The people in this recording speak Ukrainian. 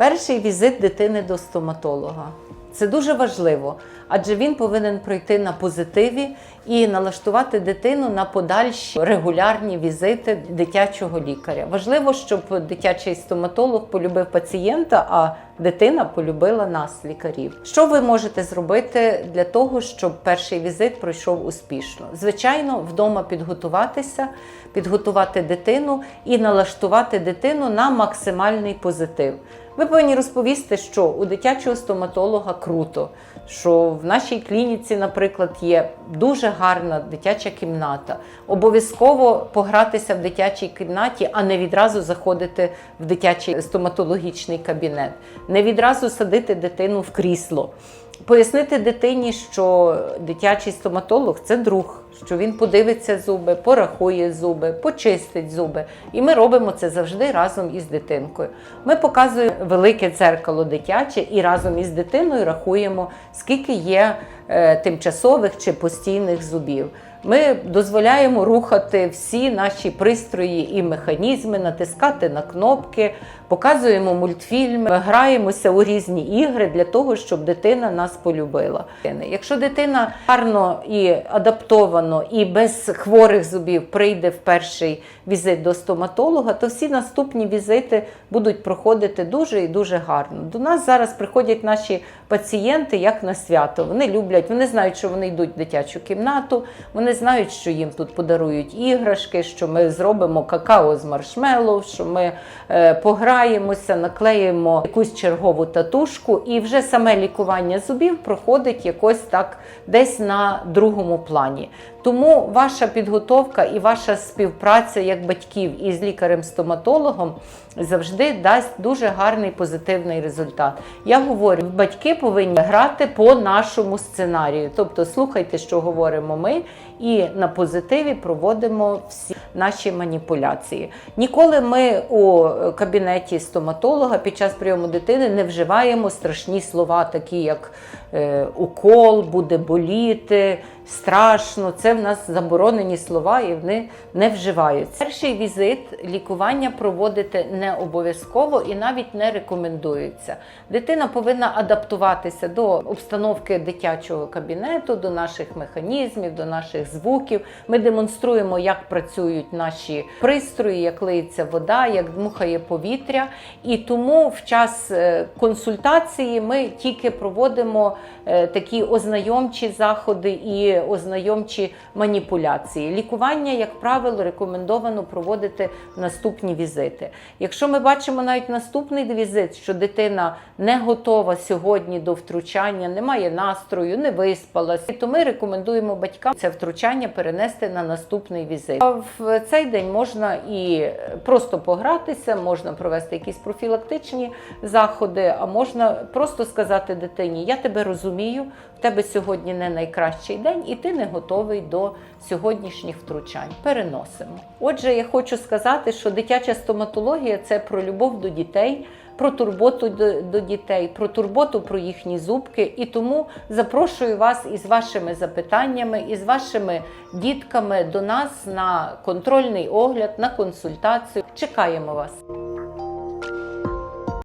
Перший візит дитини до стоматолога. Це дуже важливо, адже він повинен пройти на позитиві і налаштувати дитину на подальші регулярні візити дитячого лікаря. Важливо, щоб дитячий стоматолог полюбив пацієнта, а дитина полюбила нас, лікарів. Що ви можете зробити для того, щоб перший візит пройшов успішно? Звичайно, вдома підготуватися, підготувати дитину і налаштувати дитину на максимальний позитив. Ви повинні розповісти, що у дитячого стоматолога круто, що в нашій клініці, наприклад, є дуже гарна дитяча кімната. Обов'язково погратися в дитячій кімнаті, а не відразу заходити в дитячий стоматологічний кабінет, не відразу садити дитину в крісло. Пояснити дитині, що дитячий стоматолог це друг, що він подивиться зуби, порахує зуби, почистить зуби. І ми робимо це завжди разом із дитинкою. Ми показуємо велике дзеркало дитяче і разом із дитиною рахуємо, скільки є е, тимчасових чи постійних зубів. Ми дозволяємо рухати всі наші пристрої і механізми, натискати на кнопки, показуємо мультфільми, граємося у різні ігри для того, щоб дитина нас полюбила. Якщо дитина гарно і адаптовано і без хворих зубів прийде в перший візит до стоматолога, то всі наступні візити будуть проходити дуже і дуже гарно. До нас зараз приходять наші пацієнти як на свято. Вони люблять, вони знають, що вони йдуть в дитячу кімнату, вони знають, що їм тут подарують іграшки, що ми зробимо какао з маршмеллоу, що ми е, пограємося, наклеїмо якусь чергову татушку, і вже саме лікування зубів проходить якось так десь на другому плані. Тому ваша підготовка і ваша співпраця як батьків із лікарем-стоматологом завжди дасть дуже гарний позитивний результат. Я говорю, батьки повинні грати по нашому сценарію. Тобто слухайте, що говоримо ми, і на позитиві проводимо всі наші маніпуляції. Ніколи ми у кабінеті стоматолога під час прийому дитини не вживаємо страшні слова, такі як е, укол, буде боліти, страшно. Це в нас заборонені слова і вони не вживаються. Перший візит лікування проводити не обов'язково і навіть не рекомендується. Дитина повинна адаптуватися до обстановки дитячого кабінету, до наших механізмів, до наших звуків. Ми демонструємо, як працюють наші пристрої, як лиється вода, як дмухає повітря. І тому в час е, консультації ми тільки проводимо е, такі ознайомчі заходи і ознайомчі маніпуляції. Лікування, як правило, рекомендовано проводити наступні візити. Якщо ми бачимо навіть наступний візит, що дитина не готова сьогодні до втручання, не має настрою, не виспалася, то ми рекомендуємо батькам це втручання перенести на наступний візит. А в цей день можна і просто погратися, можна провести якісь профілактичні заходи, а можна просто сказати дитині: Я тебе розумію, в тебе сьогодні не найкращий день, і ти не готовий до сьогоднішніх втручань. Переносимо. Отже, я хочу сказати, що дитяча стоматологія це про любов до дітей. Про турботу до, дітей, про турботу про їхні зубки. І тому запрошую вас із вашими запитаннями, із вашими дітками до нас на контрольний огляд, на консультацію. Чекаємо вас.